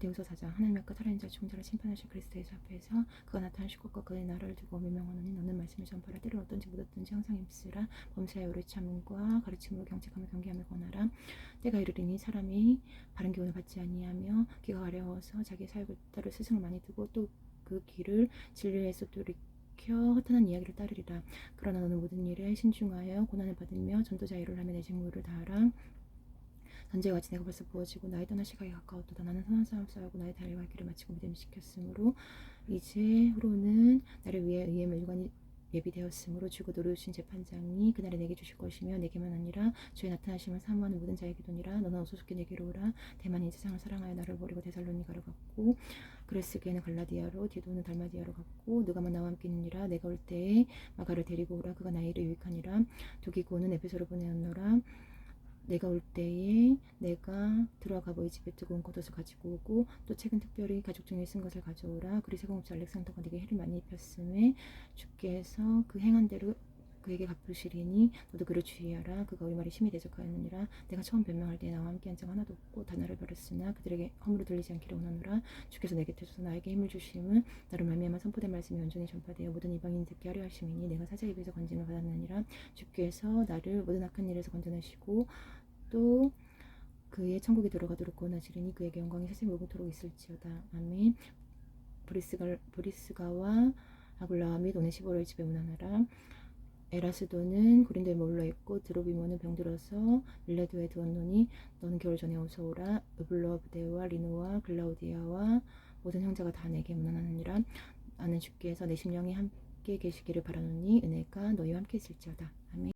디모데후서 4장 하나님 앞과 살아있는 자 죽은 자를 심판하실 그리스도 예수 앞에서 그가 나타나실 것과 그의 나라를 두고 명명하노니 너는 말씀을 전파라 때로 어떤지 묻었든지 항상 힘쓰라. 범사에 오래 참음과 가르침으로 경책하며 경계하며 권하라. 때가 이르리니 사람이 바른 교훈을 받지 아니하며 귀가 가려워서 자기의 사역을 따를 스승을 많이 두고 또그 귀를 진리에서 돌이켜 허탄한 이야기를 따르리라. 그러나 너는 모든 일에 신중하여 고난을 받으며 전도자 일을 하며 내 직무를 다하라 전제와 같이 내가 벌써 부어지고 나의 떠날 시각이 가까웠도다 나는 선한 싸움 싸우고 나의 달려갈 길을 마치고 믿음을 지켰으므로 이제 후로는 나를 위해 의의 물관이 예비되었으므로 주고 노르신 재판장이 그날에 내게 주실 것이며 내게만 아니라 주의 나타나심을 사모하는 모든 자에게도니라 너는 어서 속히 내게로 오라. 대만이 세상을 사랑하여 나를 버리고 데살로니가로 갔고 그레스게는 갈라디아로 디도는 달마디아로 갔고 누가만 나와 함께 있느니라. 내가 올 때에 마가를 데리고 오라. 그가 일에 유익하니라. 두기고는 에베소로 보내었노라 내가 올 때에 내가 들어가 너희 집에 뜨거운 겉옷을 가지고 오고 또 최근 특별히 가족 중에 쓴 것을 가져오라. 그리 세공업자 알렉산더가 네게 해를 많이 입혔음에 주께서 그 행한 대로 그에게 갚으시리니 너도 그를 주의하라. 그가 우리 말이 심히 대적하였느니라. 내가 처음 변명할 때 나와 함께 한 적 하나도 없고 다 나를 버렸으나 그들에게 허물을 돌리지 않기를 원하노라. 주께서 내게 주셔서 나에게 힘을 주심은 나를 말미암아 선포된 말씀이 온전히 전파되어 모든 이방인이 듣게 하려 하심이니 내가 사자의 입에서 건짐을 받았느니라. 주께서 나를 모든 악한 일에서 건져내시고 또 그의 천국에 들어가도록 구원하시리니 그에게 영광이 세세 무고토록 있을지어다. 아멘. 브리스가, 브리스가와 아굴라와 및 오네시보를 집에 문안하라 에라스도는 고린도에 머물러 있고 드로비모는 병들어서 밀레도에 두었노니 너는 겨울 전에 어서 오라. 으블로와 부데와 리노와 글라우디아와 모든 형제가 다 내게 문안하느니라. 나는 주께서 내 심령이 함께 계시기를 바라노니 은혜가 너희와 함께 있을지어다. 아멘